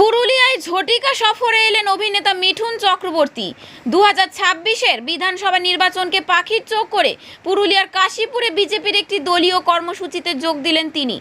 পুরুলিয়ায় ঝটিকা সফরে এলেন অভিনেতা মিঠুন চক্রবর্তী। দু হাজার ছাব্বিশের বিধানসভা নির্বাচনকে পাখির চোখ করে পুরুলিয়ার কাশীপুরে বিজেপির একটি দলীয় কর্মসূচিতে যোগ দিলেন তিনি।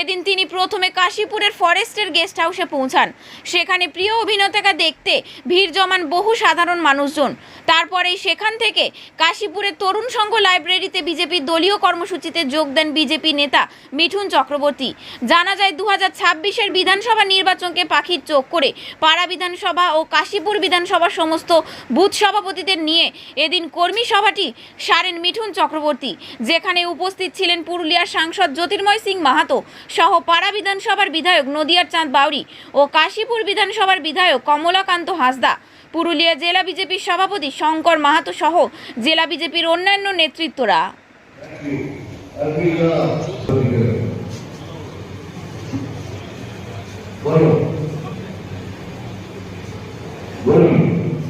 এদিন তিনি প্রথমে কাশীপুরের ফরেস্টের গেস্ট হাউসে পৌঁছান। সেখানে প্রিয় অভিনেতাকে দেখতে ভিড় জমান বহু সাধারণ মানুষজন। তারপরেই সেখান থেকে কাশীপুরের তরুণ সংঘ লাইব্রেরিতে বিজেপির দলীয় কর্মসূচিতে যোগ দেন বিজেপি নেতা মিঠুন চক্রবর্তী। জানা যায় দু হাজার ছাব্বিশের বিধানসভা নির্বাচনকে পাখির চোখ করে পাড়া বিধানসভা ও কাশীপুর বিধানসভার সমস্ত বুথ সভাপতিদের নিয়ে এদিন কর্মী সভাটি সারেন মিঠুন চক্রবর্তী, যেখানে উপস্থিত ছিলেন পুরুলিয়ার সাংসদ জ্যোতির্ময় সিং মাহাতো সহ পাড়া বিধানসভার বিধায়ক নদিয়ার চাঁদ বাউরি ও কাশীপুর বিধানসভার বিধায়ক কমলাকান্ত হাসদা, পুরুলিয়া জেলা বিজেপির সভাপতি শঙ্কর মাহাতো সহ জেলা বিজেপির অন্যান্য নেতৃত্বরা। বলো বলুন এর মাইক থেকে তুলে পরিষ্কার করে বলো তারপর এই কাজ হবে না। আছে,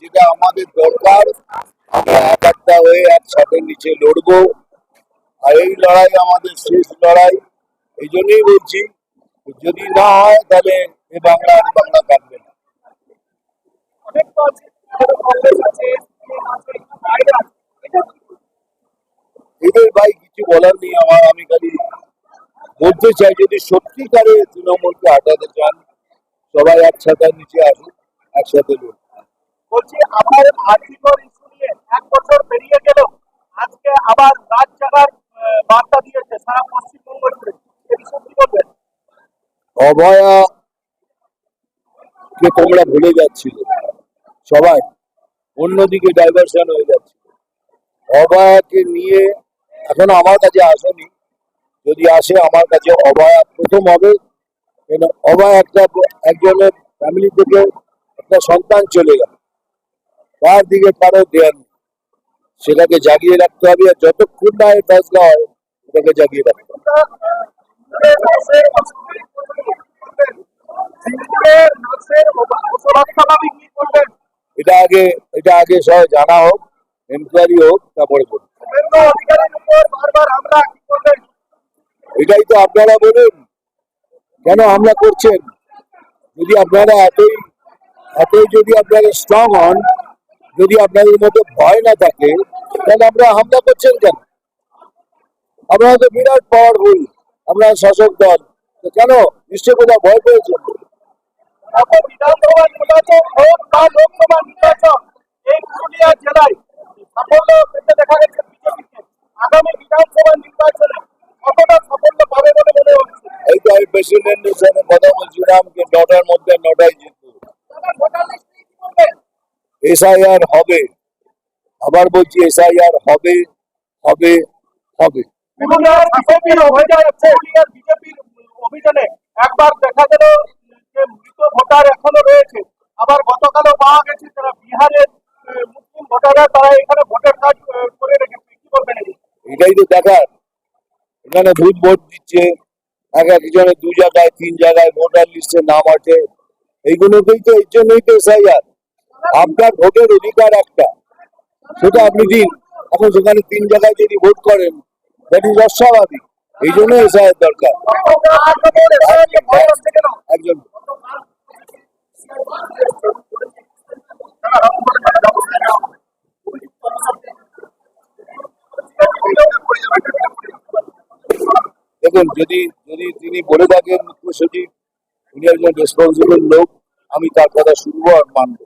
যেটা আমাদের দরকার আমরা এক একটা হয়ে একসাথে নিচে লড়বো। আর এই লড়াই আমাদের শেষ লড়াই। এই জন্যই বলছি যদি না হয় তাহলে এ বাংলা আর বাংলা থাকবে না। এদের ভাই কিছু বলার নেই আমার আমি খালি বলতে চাই যদি সত্যিকারে তৃণমূলকে হাঁটাতে চান সবাই একসাথে নিচে আসুন একসাথে লড়ুন বলছি আবার আর্থিকর ইস্যু নিয়ে এক বছর পেরিয়ে গেল। আজকে আবার রাত জাগার বার্তা দিয়েছে সারা পশ্চিমবঙ্গ জুড়ে এই বিষয়ে কি বলবেন? অভয়া কে তোমরা ভুলে যাচ্ছিল। সবাই অন্যদিকে ডাইভার্সন হয়ে যাচ্ছিল। অভয়াকে নিয়ে এখনও আমার কাছে আসেনি। যদি আসে, আমার কাছে অভয়া প্রথম হবে। অভয়া একটা একজনের ফ্যামিলি থেকে একটা সন্তান চলে গেল। তার দিকে কারও দেন সেটাকে জাগিয়ে রাখতে হবে আর যতক্ষণ না এর ফেসলা হয়, সেটাকে জাগিয়ে রাখতে হবে। এটা আগে এটা আগে সব জানা হোক, এনকোয়ারি হোক, তারপরে বলুন। এটাই তো আপনারা বলুন। কেন হামলা করছেন? যদি আপনারা এতই এতই যদি আপনারা স্ট্রং হন, যদি আপনাদের মধ্যে ভয় না থাকে, তাহলে আপনারা হামলা করছেন কেন? আপনারা তো বিরাট পাওয়ারফুল আপনারা শাসক দল। তো কেন? নিশ্চয় কোথাও ভয় পেয়েছেন? এই পুরুলিয়া জেলায় সাফল্য দেখা গেছে আগামী বিধানসভা নির্বাচনে হচ্ছে এই তো আমি প্রেসিডেন্টের সাথে কথা বলছিলাম যে নটার মধ্যে জিতবো এসআইআর হবে। আবার বলছি এসআইআর হবে হবে হবে। একবার দেখা গেল যে মৃত ভোটার এখনও রয়েছে। আবার গতকালও পাওয়া গেছে যারা বিহারের মুসলিম ভোটাররা তারা এখানে ভোটার কার্ড করে রেখেছে। কি এটাই তো দেখার। এখানে ভূত ভোট দিচ্ছে। এক একজনের দু জায়গায় তিন জায়গায় ভোটার লিস্টে নাম আছে। এইগুলোকেই তো এর জন্যই তো এসআইআর আপনার ভোটের অধিকার একটা। সেটা আপনি দিন। এখন সেখানে তিন জায়গায় যদি ভোট করেন দ্যাট ইজ অস্বাভাবিক। এই জন্য এসআইআর দরকার। একজন। দেখুন, যদি যদি তিনি বলে থাকেন মুখ্য সচিব উনি একজন রেসপন্সিবল লোক, আমি তার কথা শুনব আর মানবো।